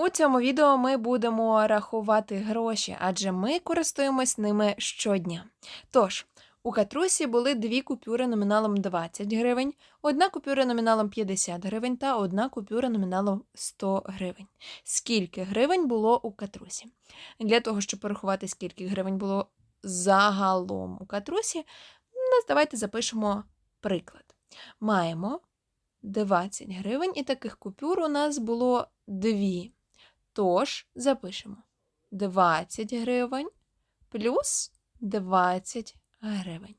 У цьому відео ми будемо рахувати гроші, адже ми користуємось ними щодня. Тож, у катрусі були дві купюри номіналом 20 гривень, одна купюра номіналом 50 гривень та одна купюра номіналом 100 гривень. Скільки гривень було у катрусі? Для того, щоб порахувати, скільки гривень було загалом у катрусі, давайте запишемо приклад. Маємо 20 гривень, і таких купюр у нас було дві. Тож запишемо 20 гривень плюс 20 гривень.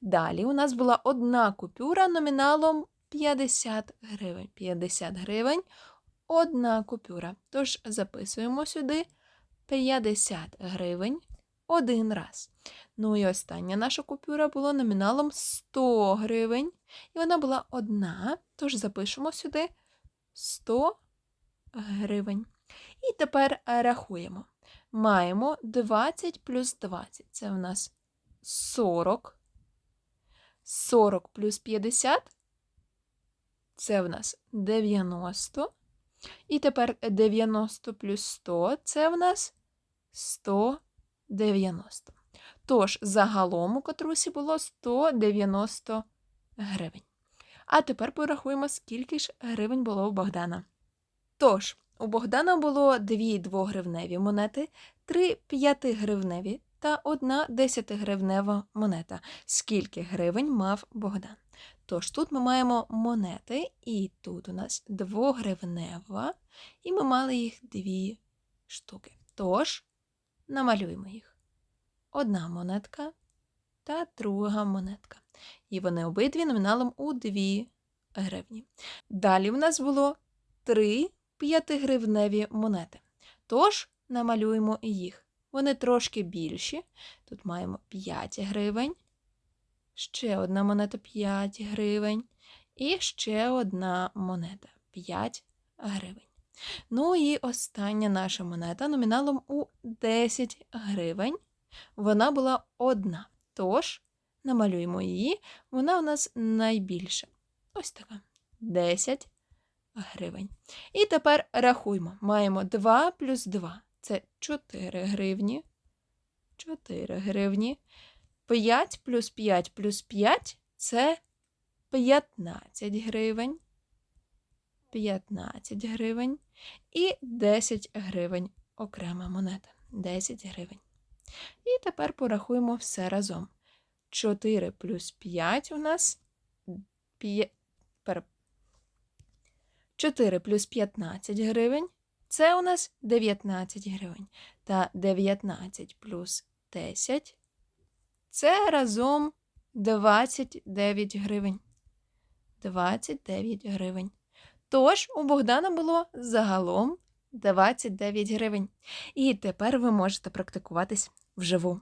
Далі у нас була одна купюра номіналом 50 гривень. 50 гривень одна купюра. Тож записуємо сюди 50 гривень один раз. Ну і остання наша купюра була номіналом 100 гривень. І вона була одна. Тож запишемо сюди 100 гривень. І тепер е, рахуємо. Маємо 20 плюс 20. Це в нас 40. 40 плюс 50. Це в нас 90. І тепер 90 плюс 100 це в нас 190. Тож, загалом у катрусі було 190 гривень. А тепер порахуємо, скільки ж гривень було у Богдана. Тож, у Богдана було дві двогривневі монети, три п'ятигривневі та одна десятигривнева монета. Скільки гривень мав Богдан? Тож тут ми маємо монети, і тут у нас двогривнева, і ми мали їх дві штуки. Тож намалюємо їх. Одна монетка та друга монетка. І вони обидві номіналом у 2 гривні. Далі в нас було три п'ятигривневі монети. Тож намалюємо їх. Вони трошки більші. Тут маємо 5 гривень, ще одна монета 5 гривень, і ще одна монета 5 гривень. Ну і остання наша монета номіналом у 10 гривень. Вона була одна. Тож намалюємо її, вона у нас найбільша. Ось така. 10 гривень. І тепер рахуємо. Маємо 2 плюс 2. Це 4 гривні. 4 гривні. 5 плюс 5 плюс 5 це 15 гривень. 15 гривень. І 10 гривень окрема монета. 10 гривень. І тепер порахуємо все разом. 4 плюс 5 у нас 5, 4 плюс 15 гривень це у нас 19 гривень. Та 19 плюс 10 це разом 29 гривень. 29 гривень. Тож у Богдана було загалом 29 гривень. І тепер ви можете практикуватись вживу.